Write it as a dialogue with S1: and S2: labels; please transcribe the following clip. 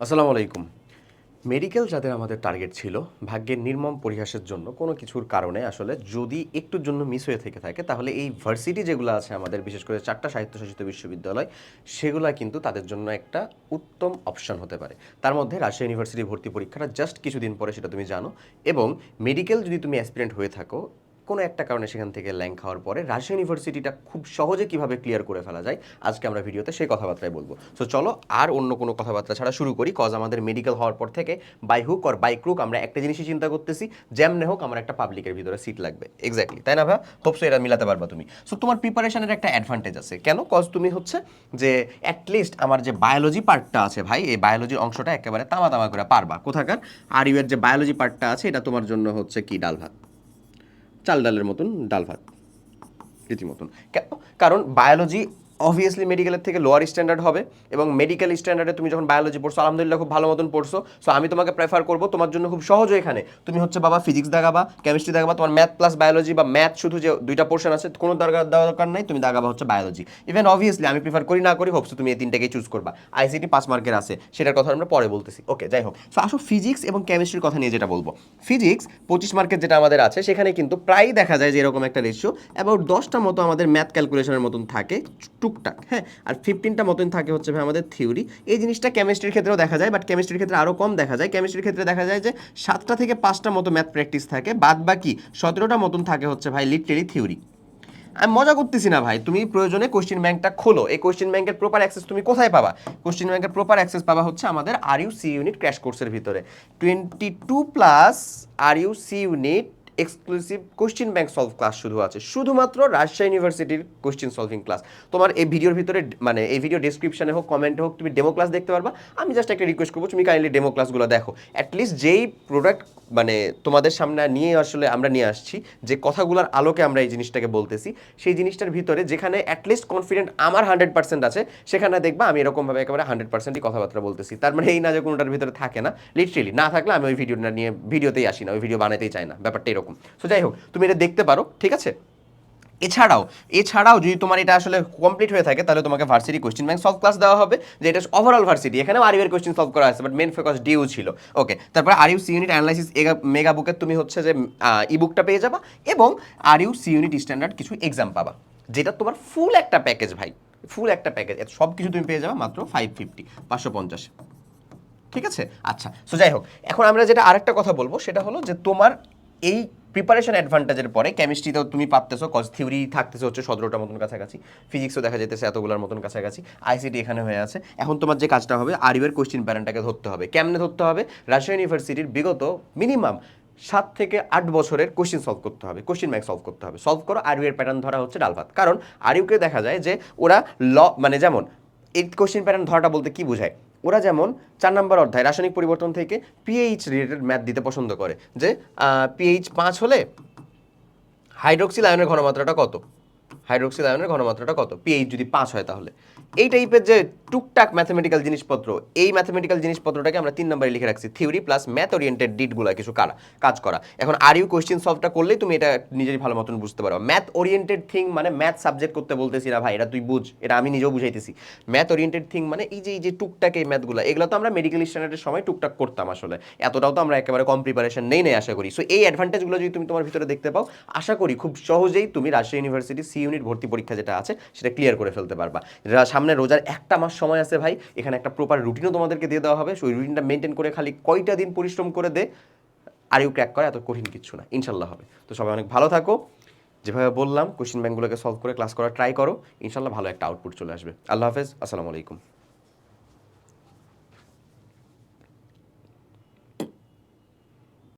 S1: আসসালামু আলাইকুম। মেডিকেল যাদের আমাদের টার্গেট ছিল, ভাগ্যের নির্মম পরিহাসের জন্য কোনো কিছুর কারণে আসলে যদি একটুর জন্য মিস হয়ে থেকে থাকে, তাহলে এই ভার্সিটি যেগুলো আছে আমাদের, বিশেষ করে চারটা সাহিত্যশাসিত বিশ্ববিদ্যালয়, সেগুলো কিন্তু তাদের জন্য একটা উত্তম অপশন হতে পারে। তার মধ্যে রাজশাহী ইউনিভার্সিটি ভর্তি পরীক্ষাটা জাস্ট কিছুদিন পরে, সেটা তুমি জানো। এবং মেডিকেল যদি তুমি অ্যাসপিরেন্ট হয়ে থাকো কোনো একটা কারণে সেখান থেকে ল্যাঙ্ক খাওয়ার পরে রাজশাহী ইউনিভার্সিটিটা খুব সহজে কীভাবে ক্লিয়ার করে ফেলা যায়, আজকে আমরা ভিডিওতে সেই কথাবার্তায় বলব। সো চলো আর অন্য কোনো কথাবার্তা ছাড়া শুরু করি। কজ আমাদের মেডিকেল হওয়ার পর থেকে by hook or by crook আমরা একটা জিনিসই চিন্তা করতেছি, যেমনে হোক আমার একটা পাবলিকের ভিতরে সিট লাগবে। এক্স্যাক্টলি তাই না ভাই? হোপসো এটা মিলাতে পারবা তুমি। সো তোমার প্রিপারেশনের একটা অ্যাডভান্টেজ আছে। কেন? কজ তুমি হচ্ছে যে অ্যাটলিস্ট আমার যে বায়োলজি পার্টটা আছে ভাই, এই বায়োলজির অংশটা একেবারে তামা তামা করে পারবা। কোথাকার? আর ইউ এর যে বায়োলজি পার্টটা আছে, এটা তোমার জন্য হচ্ছে কি? ডাল ভাত। চাল ডালের মতন ডাল ভাত রীতিমতন। কেন কারণ বায়োলজি অবভিয়াসলি মেডিকেলের থেকে লোয়ার স্ট্যান্ডার্ড হবে এবং মেডিকেল স্ট্যান্ডার্ডে তুমি যখন বায়োলজি পড়ছো, আলহামদুলিল্লাহ খুব ভালো মতন পড়ছো। সো আমি তোমাকে প্রেফার করব তোমার জন্য খুব সহজ এখানে। তুমি হচ্ছে বাবা ফিজিক্স দাগাবা কেমিস্ট্রি দাগাবা তোমার ম্যাথ প্লাস বায়োলজি বা ম্যাথ শুধু যে দুইটা পোর্শন আছে, কোনো দরকার দরকার নাই, তুমি দাগাবা হচ্ছে বায়োলজি ইভেন অবভিয়াসলি আমি প্রিফার করি না করি হোপসো তুমি এই তিনটাকেই চুজ করবা। আইসিটি পাঁচ মার্কের আছে, সেটার কথা আমরা পরে বলতেছি। ওকে যাই হোক। সো আসো ফিজিক্স এবং কেমিস্ট্রির কথা নিয়ে যেটা বলব। ফিজিক্স পঁচিশ মার্কের যেটা আমাদের আছে, সেখানে কিন্তু প্রায় দেখা যায় যে এরকম একটা রেশিও অ্যাবাউট দশটা মতো আমাদের ম্যাথ ক্যালকুলেশনের মতন থাকে টুকটাক হ্যাঁ? আর ফিফটিনটা মতন থাকে হচ্ছে ভাই আমাদের থিওরি এই জিনিসটা কেমিস্ট্রির ক্ষেত্রেও দেখা যায় বাট কেমিস্ট্রির ক্ষেত্রে আরও কম দেখা যায়। কেমিস্ট্রির ক্ষেত্রে দেখা যায় যে সাতটা থেকে পাঁচটা মতো ম্যাথ প্র্যাকটিস থাকে, বাদ বাকি সতেরোটা মতন থাকে হচ্ছে ভাই লিটারি থিওরি আমি মজা করতেছি না ভাই, তুমি প্রয়োজনে কোশ্চেন ব্যাংকটা খোলো। এই কোশ্চেন ব্যাংকের প্রপার অ্যাক্সেস তুমি কোথায় পাবা? কোশ্চেন ব্যাংকের প্রপার অ্যাক্সেস পাবা হচ্ছে আমাদের R U C unit crash কোর্সের ভিতরে। Twenty two plus R U C unit exclusive question bank solve class শুধু আছে। শুধুমাত্র রাজশাহী ইউনিভার্সিটির কোশ্চিন সলভিং ক্লাস তোমার এই ভিডিওর ভিতরে মানে এই ভিডিও ডিসক্রিপশনে হোক কমেন্টে হোক, তুমি ডেমো ক্লাস দেখতে পারবা। আমি জাস্ট একটা রিকোয়েস্ট করব, তুমি কাইন্ডলি ডেমো ক্লাসগুলো দেখো। অ্যাটলিস্ট যেই প্রোডাক্ট মানে তোমাদের সামনে নিয়ে আসলে আমরা নিয়ে আসছি, যে কথাগুলোর আলোকে আমরা এই জিনিসটাকে বলতেছি। সেই জিনিসটার ভিতরে যেখানে অ্যাটলিস্ট কনফিডেন্ট আমার হান্ড্রেড পার্সেন্ট আছে, সেখানে দেখবা আমি এরকমভাবে একেবারে হান্ড্রেড পার্সেন্টই কথাবার্তা বলতেছি। তার মানে এই না যে কোনোটার ভিতরে থাকে না লিটারেলি না থাকলে আমি ওই ভিডিওটা নিয়ে ভিডিওতেই আসি না, ওই ভিডিও বানাতেই চাই না, ব্যাপারটা এরকম। সো যাই হোক, তুমি এটা দেখতে পারো, ঠিক আছে? এছাড়াও এছাড়াও যদি তোমার এটা আসলে কমপ্লিট হয়ে থাকে, তাহলে তোমাকে varsity question bank solve class দেওয়া হবে, যে এটা ওভারঅল ভার্সিটি এখানেও আরিউর কোশ্চেন সলভ করা আছে বাট মেন ফোকাস ডিউ ছিল। ওকে তারপরে R U C unit analysis mega বুকের তুমি হচ্ছে যে ই বুকটা পেয়ে যাবা, এবং R U C unit standard কিছু এক্সাম পাবা, যেটা তোমার ফুল একটা প্যাকেজ ভাই ফুল একটা প্যাকেজ সব কিছু তুমি পেয়ে যাবা মাত্র ফাইভ ফিফটি পাঁচশো পঞ্চাশ। ঠিক আছে? আচ্ছা সো যাই হোক, এখন আমরা যেটা আরেকটা কথা বলব, সেটা হলো যে তোমার এই প্রিপারেশন অ্যাডভান্টেজের পরে কেমিস্ট্রিতেও তুমি পারতেছো কজ থিওরি থাকতেছে হচ্ছে সতেরোটার মতন কাছাকাছি ফিজিক্সও দেখা যেতেছে এতগুলোর মতন কাছাকাছি আইসিটি এখানে হয়ে আছে। এখন তোমার যে কাজটা হবে আরিবের কোশ্চিন প্যারেন্টটাকে ধরতে হবে। কেমনে ধরতে হবে? রাজশাহী ইউনিভার্সিটির বিগত মিনিমাম সাত থেকে আট বছরের কোশ্চিন সলভ করতে হবে কোশ্চিন ব্যাংক সলভ করতে হবে। সলভ করো আরিউয়ের প্যাটার্ন ধরা হচ্ছে ডালভাত। কারণ আরিউকে দেখা যায় যে ওরা ল মানে যেমন, এই কোশ্চিন প্যাটার্ন ধরাটা বলতে কি বোঝায়? ওরা যেমন চার নম্বর অধ্যায়, রাসায়নিক পরিবর্তন থেকে পিএইচ রিলেটেড ম্যাথ দিতে পছন্দ করে, যে পিএইচ পাঁচ হলে হাইড্রোক্সিল আয়নের ঘনমাত্রাটা কত? হাইড্রোক্সিল আয়নের ঘনমাত্রাটা কত? পিএইচ যদি পাঁচ হয় তাহলে। এই টাইপের যে টুকটাক ম্যাথমেটিক্যাল জিনিসপত্র, এই ম্যাথমেটিক্যাল জিনিসপত্রটাকে আমরা তিন নম্বরে লিখে রাখছি থিওরি প্লাস ম্যাথ ওরিয়েন্টেড ডিটগুলো কিছু কারা, কাজ করা। এখন আর ইউ কোয়েশ্চেন সলভটা করলেই তুমি এটা নিজেরই ভালো মতন বুঝতে পারো ম্যাথ ওরিয়েন্টেড থিং মানে ম্যাথ সাবজেক্ট করতে বলতেছি না ভাই, এটা তুই বুঝ, এটা আমি নিজেও বুঝাইতেছি। ম্যাথ ওরিয়েন্টেড থিং মানে এই যে এই যে টুকটাক এই ম্যাথগুলো এগুলো তো আমরা মেডিকেল স্ট্যান্ডার্ডের সময় টুকটাক করতাম আসলে। এতটাও তো আমরা একেবারে কম প্রিপারেশন নেই নেই, আশা করি। সো এই অ্যাডভান্টেজগুলো যদি তুমি তোমার ভিতরে দেখতে পাও, আশা করি খুব সহজেই তুমি রাজশাহী ইউনিভার্সিটি সি ইউনিট ভর্তি পরীক্ষা যেটা আছে, সেটা ক্লিয়ার করে ফেলতে পারবা। সামনে রোজার একটা মাস সময় আছে ভাই। এখানে একটা প্রপার রুটিনও তোমাদেরকে দিয়ে দেওয়া হবে। সেই রুটিনটা মেনটেন করে খালি কয়টা দিন পরিশ্রম করে দে, আর ইউ ক্র্যাক করে এত কঠিন কিছু না। ইনশাল্লাহ হবে। তো সবাই অনেক ভালো থাকো। যেভাবে বললাম কোশ্চিন ব্যাঙ্কগুলোকে সলভ করে ক্লাস করা ট্রাই করো। ইনশাল্লাহ ভালো একটা আউটপুট চলে আসবে। আল্লাহ হাফেজ। আসসালামু আলাইকুম।